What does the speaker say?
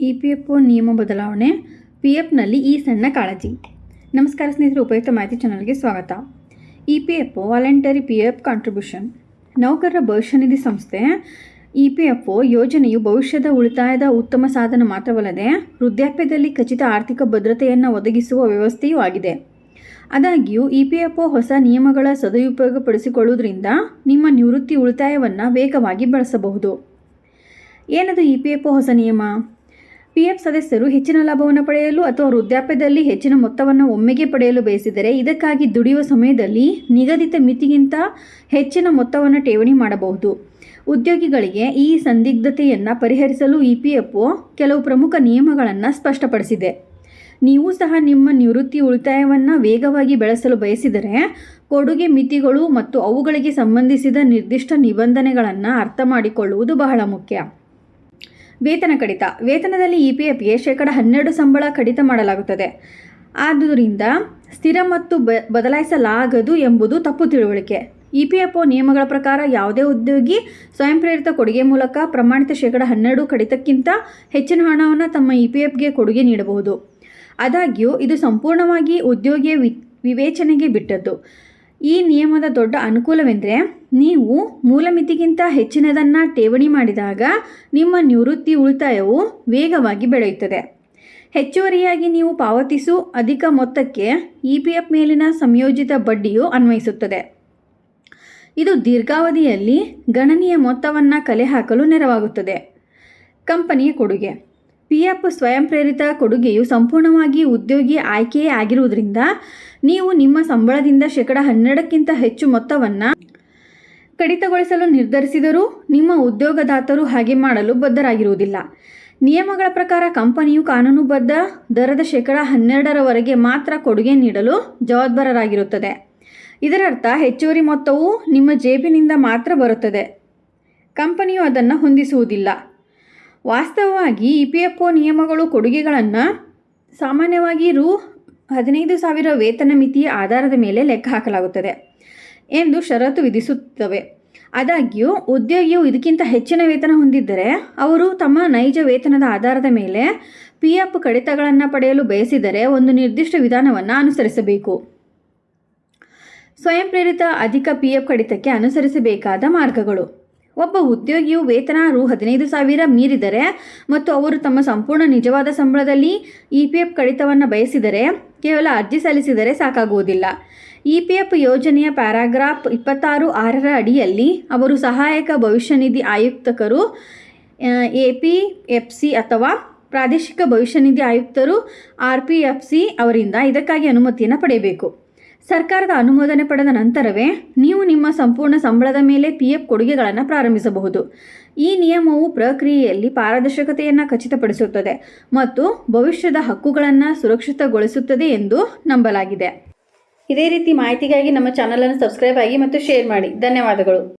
E P F ಒ ನಿಯಮ ಬದಲಾವಣೆ, P ಎಫ್ನಲ್ಲಿ ಈ ಸಣ್ಣ ಕಾಳಜಿ. ನಮಸ್ಕಾರ ಸ್ನೇಹಿತರೆ, ಉಪಯುಕ್ತ ಮಾಹಿತಿ ಚಾನಲ್ಗೆ ಸ್ವಾಗತ. E P F O voluntary P F contribution ನೌಕರರ ಭವಿಷ್ಯ ನಿಧಿ ಸಂಸ್ಥೆ, ಇ ಪಿ ಎಫ್ ಒ ಯೋಜನೆಯು ಭವಿಷ್ಯದ ಉಳಿತಾಯದ ಉತ್ತಮ ಸಾಧನ ಮಾತ್ರವಲ್ಲದೆ ವೃದ್ಧಾಪ್ಯದಲ್ಲಿ ಖಚಿತ ಆರ್ಥಿಕ ಭದ್ರತೆಯನ್ನು ಒದಗಿಸುವ ವ್ಯವಸ್ಥೆಯೂ ಆಗಿದೆ. ಆದಾಗ್ಯೂ, ಇ ಪಿ ಎಫ್ ಒ ಹೊಸ ನಿಯಮಗಳ ಸದುಪಯೋಗಪಡಿಸಿಕೊಳ್ಳುವುದರಿಂದ ನಿಮ್ಮ ನಿವೃತ್ತಿ ಉಳಿತಾಯವನ್ನು ವೇಗವಾಗಿ ಬಳಸಬಹುದು. ಏನದು ಇ ಪಿ ಎಫ್ ಒ ಹೊಸ ನಿಯಮ? ಪಿ ಎಫ್ ಸದಸ್ಯರು ಹೆಚ್ಚಿನ ಲಾಭವನ್ನು ಪಡೆಯಲು ಅಥವಾ ವೃದ್ಧಾಪ್ಯದಲ್ಲಿ ಹೆಚ್ಚಿನ ಮೊತ್ತವನ್ನು ಒಮ್ಮೆಗೆ ಪಡೆಯಲು ಬಯಸಿದರೆ ಇದಕ್ಕಾಗಿ ದುಡಿಯುವ ಸಮಯದಲ್ಲಿ ನಿಗದಿತ ಮಿತಿಗಿಂತ ಹೆಚ್ಚಿನ ಮೊತ್ತವನ್ನು ಠೇವಣಿ ಮಾಡಬಹುದು. ಉದ್ಯೋಗಿಗಳಿಗೆ ಈ ಸಂದಿಗ್ಧತೆಯನ್ನು ಪರಿಹರಿಸಲು ಇ ಪಿ ಎಫ್ ಕೆಲವು ಪ್ರಮುಖ ನಿಯಮಗಳನ್ನು ಸ್ಪಷ್ಟಪಡಿಸಿದೆ. ನೀವು ಸಹ ನಿಮ್ಮ ನಿವೃತ್ತಿ ಉಳಿತಾಯವನ್ನು ವೇಗವಾಗಿ ಬೆಳೆಸಲು ಬಯಸಿದರೆ ಕೊಡುಗೆ ಮಿತಿಗಳು ಮತ್ತು ಅವುಗಳಿಗೆ ಸಂಬಂಧಿಸಿದ ನಿರ್ದಿಷ್ಟ ನಿಬಂಧನೆಗಳನ್ನು ಅರ್ಥ ಮಾಡಿಕೊಳ್ಳುವುದು ಬಹಳ ಮುಖ್ಯ. ವೇತನ ಕಡಿತ. ವೇತನದಲ್ಲಿ ಇ ಪಿ ಎಫ್ಗೆ ಶೇಕಡ ಹನ್ನೆರಡು ಸಂಬಳ ಕಡಿತ ಮಾಡಲಾಗುತ್ತದೆ. ಆದ್ದರಿಂದ ಸ್ಥಿರ ಮತ್ತು ಬ, ಬದಲಾಯಿಸಲಾಗದು ಎಂಬುದು ತಪ್ಪು ತಿಳುವಳಿಕೆ. ಇ ಪಿ ಎಫ್ ಒ ನಿಯಮಗಳ ಪ್ರಕಾರ ಯಾವುದೇ ಉದ್ಯೋಗಿ ಸ್ವಯಂ ಪ್ರೇರಿತ ಕೊಡುಗೆ ಮೂಲಕ ಪ್ರಮಾಣಿತ ಶೇಕಡ ಹನ್ನೆರಡು ಕಡಿತಕ್ಕಿಂತ ಹೆಚ್ಚಿನ ಹಣವನ್ನು ತಮ್ಮ ಇ ಪಿ ಎಫ್ಗೆ ಕೊಡುಗೆ ನೀಡಬಹುದು. ಆದಾಗ್ಯೂ, ಇದು ಸಂಪೂರ್ಣವಾಗಿ ಉದ್ಯೋಗಿಯ ವಿವೇಚನೆಗೆ ಬಿಟ್ಟದ್ದು. ಈ ನಿಯಮದ ದೊಡ್ಡ ಅನುಕೂಲವೆಂದರೆ ನೀವು ಮೂಲ ಮಿತಿಗಿಂತ ಹೆಚ್ಚಿನದನ್ನು ಠೇವಣಿ ಮಾಡಿದಾಗ ನಿಮ್ಮ ನಿವೃತ್ತಿ ಉಳಿತಾಯವು ವೇಗವಾಗಿ ಬೆಳೆಯುತ್ತದೆ. ಹೆಚ್ಚುವರಿಯಾಗಿ ನೀವು ಪಾವತಿಸು ಅಧಿಕ ಮೊತ್ತಕ್ಕೆ ಇ ಪಿ ಎಫ್ ಮೇಲಿನ ಸಂಯೋಜಿತ ಬಡ್ಡಿಯು ಅನ್ವಯಿಸುತ್ತದೆ. ಇದು ದೀರ್ಘಾವಧಿಯಲ್ಲಿ ಗಣನೀಯ ಮೊತ್ತವನ್ನು ಕಲೆ ಹಾಕಲು ನೆರವಾಗುತ್ತದೆ. ಕಂಪನಿಯ ಕೊಡುಗೆ. ಪಿ ಎಫ್ ಸ್ವಯಂ ಪ್ರೇರಿತ ಕೊಡುಗೆಯು ಸಂಪೂರ್ಣವಾಗಿ ಉದ್ಯೋಗಿ ಆಯ್ಕೆಯೇ ಆಗಿರುವುದರಿಂದ ನೀವು ನಿಮ್ಮ ಸಂಬಳದಿಂದ ಶೇಕಡ ಹನ್ನೆರಡಕ್ಕಿಂತ ಹೆಚ್ಚು ಮೊತ್ತವನ್ನು ಕಡಿತಗೊಳಿಸಲು ನಿರ್ಧರಿಸಿದರೂ ನಿಮ್ಮ ಉದ್ಯೋಗದಾತರು ಹಾಗೆ ಮಾಡಲು ಬದ್ಧರಾಗಿರುವುದಿಲ್ಲ. ನಿಯಮಗಳ ಪ್ರಕಾರ ಕಂಪನಿಯು ಕಾನೂನುಬದ್ಧ ದರದ ಶೇಕಡ ಹನ್ನೆರಡರವರೆಗೆ ಮಾತ್ರ ಕೊಡುಗೆ ನೀಡಲು ಜವಾಬ್ದಾರರಾಗಿರುತ್ತದೆ. ಇದರರ್ಥ ಹೆಚ್ಚುವರಿ ಮೊತ್ತವು ನಿಮ್ಮ ಜೇಬಿನಿಂದ ಮಾತ್ರ ಬರುತ್ತದೆ. ಕಂಪನಿಯು ಅದನ್ನು ಹೊಂದಿಸುವುದಿಲ್ಲ. ವಾಸ್ತವವಾಗಿ ಇ ಪಿ ಎಫ್ ಒ ನಿಯಮಗಳು ಕೊಡುಗೆಗಳನ್ನು ಸಾಮಾನ್ಯವಾಗಿ ರು ಹದಿನೈದು ಸಾವಿರ ವೇತನ ಮಿತಿಯ ಆಧಾರದ ಮೇಲೆ ಲೆಕ್ಕ ಹಾಕಲಾಗುತ್ತದೆ ಎಂದು ಷರತ್ತು ವಿಧಿಸುತ್ತವೆ. ಆದಾಗ್ಯೂ, ಉದ್ಯೋಗಿಯು ಇದಕ್ಕಿಂತ ಹೆಚ್ಚಿನ ವೇತನ ಹೊಂದಿದ್ದರೆ ಅವರು ತಮ್ಮ ನೈಜ ವೇತನದ ಆಧಾರದ ಮೇಲೆ ಪಿ ಎಫ್ ಕಡಿತಗಳನ್ನು ಪಡೆಯಲು ಬಯಸಿದರೆ ಒಂದು ನಿರ್ದಿಷ್ಟ ವಿಧಾನವನ್ನು ಅನುಸರಿಸಬೇಕು. ಸ್ವಯಂ ಪ್ರೇರಿತ ಅಧಿಕ ಪಿ ಎಫ್ ಕಡಿತಕ್ಕೆ ಅನುಸರಿಸಬೇಕಾದ ಮಾರ್ಗಗಳು. ಒಬ್ಬ ಉದ್ಯೋಗಿಯು ವೇತನ ರು ಹದಿನೈದು ಸಾವಿರ ಮೀರಿದರೆ ಮತ್ತು ಅವರು ತಮ್ಮ ಸಂಪೂರ್ಣ ನಿಜವಾದ ಸಂಬಳದಲ್ಲಿ ಇ ಪಿ ಎಫ್ ಕಡಿತವನ್ನು ಬಯಸಿದರೆ ಕೇವಲ ಅರ್ಜಿ ಸಲ್ಲಿಸಿದರೆ ಸಾಕಾಗುವುದಿಲ್ಲ. ಇ ಪಿ ಎಫ್ ಯೋಜನೆಯ ಪ್ಯಾರಾಗ್ರಾಫ್ ಇಪ್ಪತ್ತಾರು ಆರರ ಅಡಿಯಲ್ಲಿ ಅವರು ಸಹಾಯಕ ಭವಿಷ್ಯ ನಿಧಿ ಆಯುಕ್ತಕರು ಎ ಪಿ ಎಫ್ ಸಿ ಅಥವಾ ಪ್ರಾದೇಶಿಕ ಭವಿಷ್ಯ ನಿಧಿ ಆಯುಕ್ತರು, ಆರ್ ಪಿ ಎಫ್ ಸಿ ಅವರಿಂದ ಇದಕ್ಕಾಗಿ ಅನುಮತಿಯನ್ನು ಪಡೆಯಬೇಕು. ಸರ್ಕಾರದ ಅನುಮೋದನೆ ಪಡೆದ ನಂತರವೇ ನೀವು ನಿಮ್ಮ ಸಂಪೂರ್ಣ ಸಂಬಳದ ಮೇಲೆ ಪಿ ಎಫ್ ಕೊಡುಗೆಗಳನ್ನು ಪ್ರಾರಂಭಿಸಬಹುದು. ಈ ನಿಯಮವು ಪ್ರಕ್ರಿಯೆಯಲ್ಲಿ ಪಾರದರ್ಶಕತೆಯನ್ನು ಖಚಿತಪಡಿಸುತ್ತದೆ ಮತ್ತು ಭವಿಷ್ಯದ ಹಕ್ಕುಗಳನ್ನು ಸುರಕ್ಷಿತಗೊಳಿಸುತ್ತದೆ ಎಂದು ನಂಬಲಾಗಿದೆ. ಇದೇ ರೀತಿ ಮಾಹಿತಿಗಾಗಿ ನಮ್ಮ ಚಾನಲನ್ನು ಸಬ್ಸ್ಕ್ರೈಬ್ ಆಗಿ ಮತ್ತು ಶೇರ್ ಮಾಡಿ. ಧನ್ಯವಾದಗಳು.